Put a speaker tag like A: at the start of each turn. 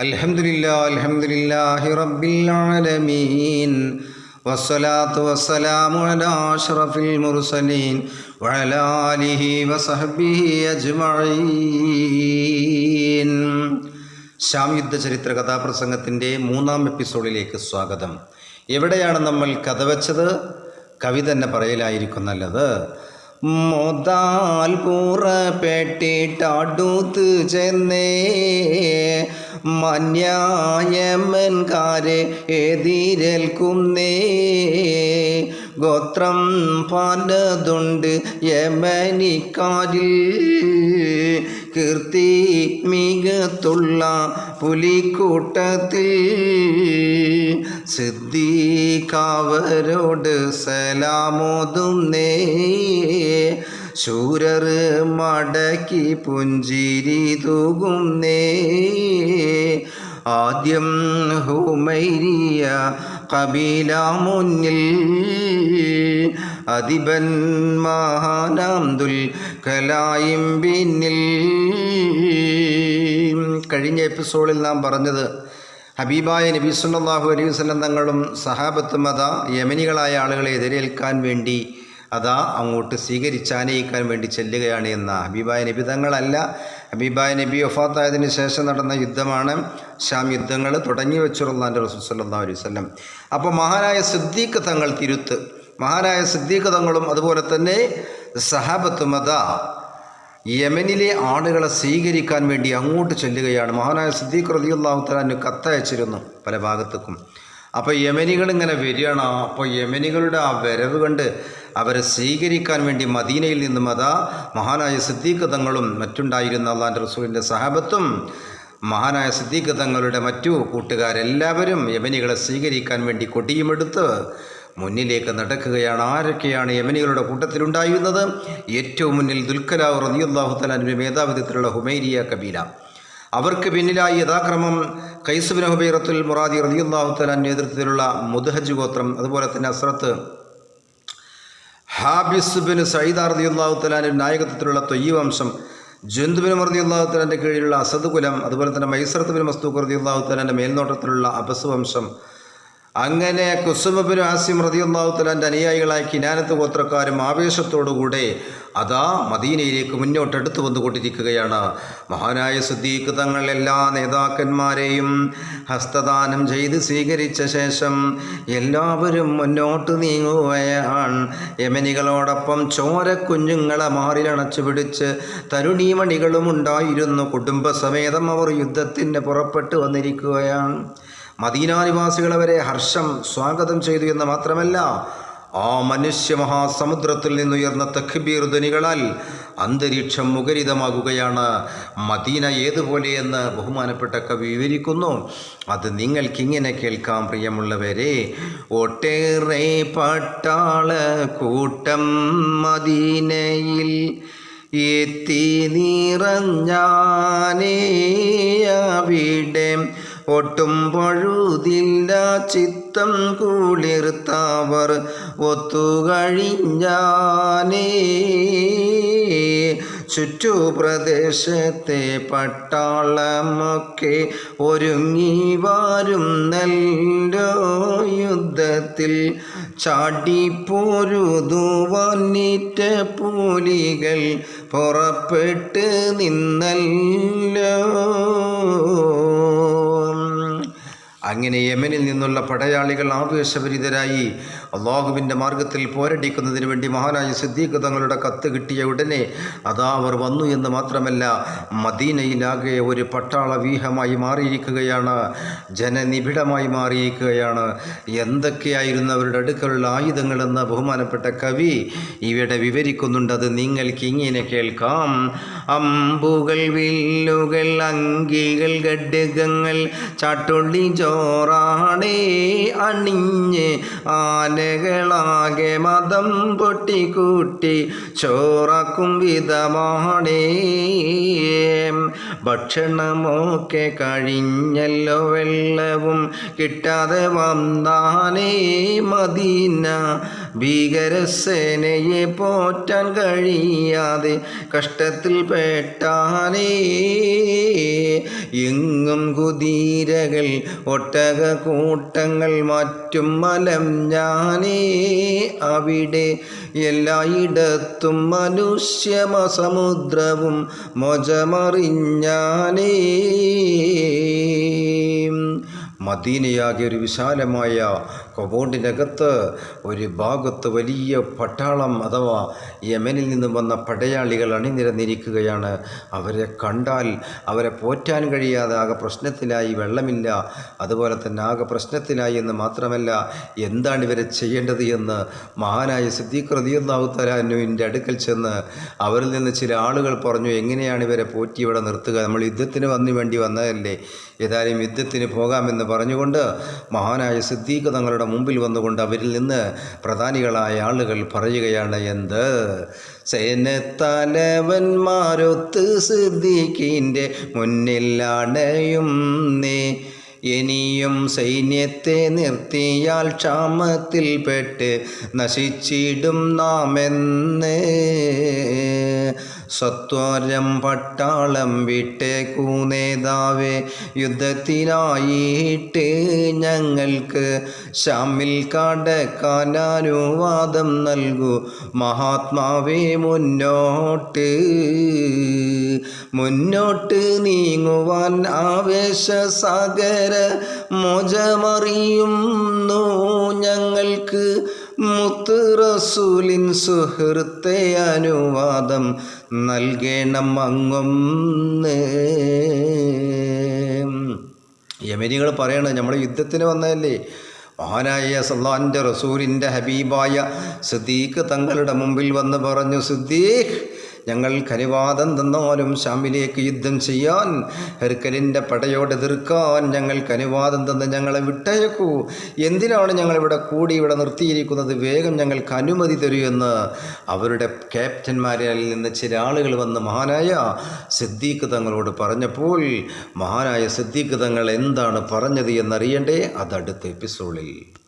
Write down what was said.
A: الحمد لله الحمد لله رب العالمين والصلاة والسلام على أشرف المرسلين وعلى آله وصحبه أجمعين ശ്യാം യുദ്ധ ചരിത്ര കഥാപ്രസംഗത്തിൻ്റെ മൂന്നാം എപ്പിസോഡിലേക്ക് സ്വാഗതം എവിടെയാണ് നമ്മൾ കഥ വച്ചത് കവി തന്നെ പറയലായിരിക്കും നല്ലത് മോദാൽ പുറപ്പെട്ടിട്ടടുത്ത് ചെന്നേ. മന്യായമൻകാരെ എതിരേൽക്കുന്നേ. ഗോത്രം പലതുണ്ട് യമനിക്കാരിൽ. കീർത്തി മികത്തുള്ള പുലിക്കൂട്ടത്തിൽ സിദ്ദീഖാവരോട് സലാമോതുന്നേ ശൂരർ മടക്കി പുഞ്ചിരി തൂകുന്നേ ആദ്യം ഹുമൈരിയ കബീല മുന്നിൽ. അധിപൻ മഹാനാംദുൽ കലായിം പിന്നിൽ കഴിഞ്ഞ എപ്പിസോഡിൽ നാം പറഞ്ഞത് ഹബീബായ നബി സുല്ലാഹു അലൈഹി വസല്ലം തങ്ങളും സഹാബത്തും അതാ യമനികളായ ആളുകളെ എതിരേൽക്കാൻ വേണ്ടി അതാ അങ്ങോട്ട് സ്വീകരിച്ചാനയിക്കാൻ വേണ്ടി ചെല്ലുകയാണ് എന്ന ഹബീബായ നബി തങ്ങളല്ല. ഹബീബായ നബി വഫാത്തായതിനു ശേഷം നടന്ന യുദ്ധമാണ് ഷാം യുദ്ധങ്ങൾ തുടങ്ങി വെച്ചുള്ളാന്റെ റസൂൽ സല്ലാ അലൈഹി വസല്ലം. അപ്പോൾ മഹാനായ സിദ്ദീഖ് തങ്ങൾ തിരുത്ത് മഹാനായ സിദ്ദീഖ് തങ്ങളും അതുപോലെ തന്നെ സഹാബത്തും അതാ യമനിലെ ആളുകളെ സ്വീകരിക്കാൻ വേണ്ടി അങ്ങോട്ട് ചെല്ലുകയാണ്. മഹാനായ സിദ്ദീഖ് റളിയല്ലാഹു തആല കത്തയച്ചിരുന്നു പല ഭാഗത്തേക്കും. അപ്പോൾ യമനികൾ ഇങ്ങനെ വരികയാണ്. അപ്പോൾ യമനികളുടെ ആ വരവ് കണ്ട് അവരെ സ്വീകരിക്കാൻ വേണ്ടി മദീനയിൽ നിന്നും അതാ മഹാനായ സിദ്ദീഖ് തങ്ങളും മറ്റുണ്ടായിരുന്ന അള്ളാന്റെ റസൂലിന്റെ സഹാബത്തും മഹാനായ സിദ്ദീഖ് തങ്ങളുടെ മറ്റു കൂട്ടുകാരെല്ലാവരും യമനികളെ സ്വീകരിക്കാൻ വേണ്ടി കൊടിയുമെടുത്ത് മുന്നിലേക്ക് നടക്കുകയാണ്. ആരൊക്കെയാണ് യമനികളുടെ കൂട്ടത്തിലുണ്ടായിരുന്നത്? ഏറ്റവും മുന്നിൽ ദുൽഖലാവ് റതിയുല്ലാഹു തലാന്റെ മേധാവിത്വത്തിലുള്ള ഹുമൈരിയ കബീല. അവർക്ക് പിന്നിലായി യഥാക്രമം കൈസുബിൻ ഹുബൈറത്തുൽ മുറാദി റതിയുല്ലാഹു തലാൻ നേതൃത്വത്തിലുള്ള മുദ്ഹജ് ഗോത്രം അതുപോലെ തന്നെ അസ്രത്ത് ഹാബിസ് ബിൻ സയ്യിദ് റതിയുല്ലാഹു തലാന്റെ നായകത്വത്തിലുള്ള തൊയ്യ് വംശം ജന്തുബിൻ മർദിയുല്ലാഹു തലാന്റെ കീഴിലുള്ള അസദ് കുലം അതുപോലെ തന്നെ മൈസറത്ത് ബിൻ മസ്തൂഖ് റതിയുല്ലാഹു തലാന്റെ മേൽനോട്ടത്തിലുള്ള അബസ് വംശം അങ്ങനെ കുസുമബിൻ ആസിം റതിയുള്ളാഹുത്തലാന്റെ അനുയായികളായ കിനാനത്ത് ഗോത്രക്കാരും ആവേശത്തോടുകൂടെ അതാ മദീനയിലേക്ക് മുന്നോട്ട് മുന്നോട്ടെടുത്തു വന്നുകൊണ്ടിരിക്കുകയാണ്. മഹാനായ സുദ്ദീഖ് തങ്ങൾ എല്ലാ നേതാക്കന്മാരെയും ഹസ്തദാനം ചെയ്ത് സ്വീകരിച്ച ശേഷം എല്ലാവരും മുന്നോട്ട് നീങ്ങുകയാണ്. യമനികളോടൊപ്പം ചോരക്കുഞ്ഞുങ്ങളെ മാറിലണച്ചു പിടിച്ച് തരുണീമണികളും ഉണ്ടായിരുന്നു. കുടുംബസമേതം അവർ യുദ്ധത്തിന് പുറപ്പെട്ടു വന്നിരിക്കുകയാണ്. മദീനാനിവാസികൾ അവരെ ഹർഷം സ്വാഗതം ചെയ്തു എന്ന് മാത്രമല്ല ആ മനുഷ്യ മഹാസമുദ്രത്തിൽ നിന്നുയർന്ന തഖ്ബീർ ധ്വനികളാൽ അന്തരീക്ഷം മുഖരിതമാകുകയാണ്. മദീന ഏതുപോലെയെന്ന് ബഹുമാനപ്പെട്ട കവി വിവരിക്കുന്നു. അത് നിങ്ങൾക്കിങ്ങനെ കേൾക്കാം പ്രിയമുള്ളവരെ. ഒട്ടേറെ പട്ടാള കൂട്ടം മദീനയിൽ എത്തി നിറഞ്ഞാനേ അവിടെ ഒട്ടും പഴുതില്ല ചിത്തം കുളിർത്തവർ ഒത്തുകഴിഞ്ഞാനേ ചുറ്റുപ്രദേശത്തെ പട്ടാളമൊക്കെ ഒരുങ്ങി വാരും നല്ലോ യുദ്ധത്തിൽ. ചാടിപ്പോരുതുവാനിറ്റ പൂലികൾ പുറപ്പെട്ട് നിന്നല്ലോ. അങ്ങനെ യമനിൽ നിന്നുള്ള പടയാളികൾ ആവേശഭരിതരായി. അള്ളാഹുവിന്റെ മാർഗത്തിൽ പോരടിക്കുന്നതിന് വേണ്ടി മഹാനായ സിദ്ദീഖ് തങ്ങളുടെ കത്ത് കിട്ടിയ ഉടനെ അതാ അവർ വന്നു എന്ന് മാത്രമല്ല മദീനയിലാകെ ഒരു പട്ടാള വ്യൂഹമായി മാറിയിരിക്കുകയാണ് ജനനിബിഡമായി മാറിയിരിക്കുകയാണ്. എന്തൊക്കെയായിരുന്നു അവരുടെ അടുക്കലുള്ള ആയുധങ്ങളെന്ന് ബഹുമാനപ്പെട്ട കവി ഇവിടെ വിവരിക്കുന്നുണ്ട്. അത് നിങ്ങൾക്ക് ഇങ്ങനെ കേൾക്കാം. അമ്പുകൾ വില്ലുകൾ അങ്കികൾ ഘടകങ്ങൾ ചാട്ടുള്ളി ചോറാണേ അണിഞ്ഞ് ആനകളാകെ മതം പൊട്ടിക്കൂട്ടി ചോറാക്കും വിധമാണേ. ഭക്ഷണമൊക്കെ കഴിഞ്ഞല്ലോ വെള്ളവും കിട്ടാതെ വന്നാനേ മദീന. ഭീകരസേനയെ പോറ്റാൻ കഴിയാതെ കഷ്ടത്തിൽ പെട്ടാനേ എങ്ങും കുതിരകൾ ഒട്ടക കൂട്ടങ്ങൾ മറ്റും മലം ഞാനേ. അവിടെ എല്ലായിടത്തും മനുഷ്യമസമുദ്രവും മൊജമറിഞ്ഞാനേ മദീനയാകിയ ഒരു വിശാലമായ കൊബോണ്ടിനകത്ത് ഒരു ഭാഗത്ത് വലിയ പട്ടാളം അഥവാ യമനിൽ നിന്നും വന്ന പടയാളികൾ അണിനിരന്നിരിക്കുകയാണ്. അവരെ കണ്ടാൽ അവരെ പോറ്റാൻ കഴിയാതെ ആകെ പ്രശ്നത്തിലായി വെള്ളമില്ല. അതുപോലെ തന്നെ ആകെ പ്രശ്നത്തിലായി എന്ന് മാത്രമല്ല എന്താണ് ഇവരെ ചെയ്യേണ്ടത് എന്ന് മഹാനായ സിദ്ദീഖ് റതിയുള്ളാഹു തലാനുവിന്റെ അടുക്കൽ ചെന്ന് അവരിൽ നിന്ന് ചില ആളുകൾ പറഞ്ഞു എങ്ങനെയാണ് ഇവരെ പോറ്റി ഇവിടെ നിർത്തുക? നമ്മൾ യുദ്ധത്തിന് വന്നു വേണ്ടി വന്നതല്ലേ. ഏതായാലും യുദ്ധത്തിന് പോകാമെന്ന് പറഞ്ഞുകൊണ്ട് മഹാനായ സിദ്ദീഖ് തങ്ങളുടെ മുമ്പിൽ വന്നുകൊണ്ട് അവരിൽ നിന്ന് പ്രധാനികളായ ആളുകൾ പറയുകയാണ് എന്ത്? സേനത്തലവന്മാരൊത്ത് സിദ്ദീഖിന്റെ മുന്നിലാണയും നീ ഇനിയും സൈന്യത്തെ നിർത്തിയാൽ ക്ഷാമത്തിൽപ്പെട്ട് നശിച്ചിടും നാമെന്ന്. സത്വരം പട്ടാളം വിട്ടേക്കൂ നേതാവേ യുദ്ധത്തിനായിട്ട് ഞങ്ങൾക്ക് ഷാമിൽ കടക്കാനുവാദം നൽകൂ. മഹാത്മാവേ മുന്നോട്ട് മുന്നോട്ട് നീങ്ങുവാൻ ആവേശ സാഗര മോചമറിയുന്നു ഞങ്ങൾക്ക് മുത്ത് റസൂലിൻ സുഹൃത്തെ അനുവാദം നൽകണം അങ്ങൊന്ന്. യമനികൾ പറയണത് നമ്മൾ യുദ്ധത്തിന് വന്നതല്ലേ? മഹാനായ സല്ലാന്റെ റസൂലിന്റെ ഹബീബായ സിദ്ദീഖ് തങ്ങളുടെ മുമ്പിൽ വന്ന് പറഞ്ഞു സിദ്ദീഖ് ഞങ്ങൾക്ക് കരിവാദം തന്നാലും ഷാമിലേക്ക് യുദ്ധം ചെയ്യാൻ ഹെർക്കലിന്റെ പടയോട് എതിർക്കാൻ ഞങ്ങൾ കനുവാദം തന്ന് ഞങ്ങളെ വിട്ടയക്കൂ. എന്തിനാണ് ഞങ്ങളിവിടെ കൂടി ഇവിടെ നിർത്തിയിരിക്കുന്നത്? വേഗം ഞങ്ങൾക്ക് അനുമതി തരൂ എന്ന് അവരുടെ ക്യാപ്റ്റന്മാരിൽ നിന്ന് ചില ആളുകൾ വന്ന് മഹാനായ സിദ്ദീഖ് തങ്ങളോട് പറഞ്ഞപ്പോൾ മഹാനായ സിദ്ദീഖ് തങ്ങൾ എന്താണ് പറഞ്ഞത് എന്നറിയണ്ടേ? അതടുത്ത എപ്പിസോഡിൽ.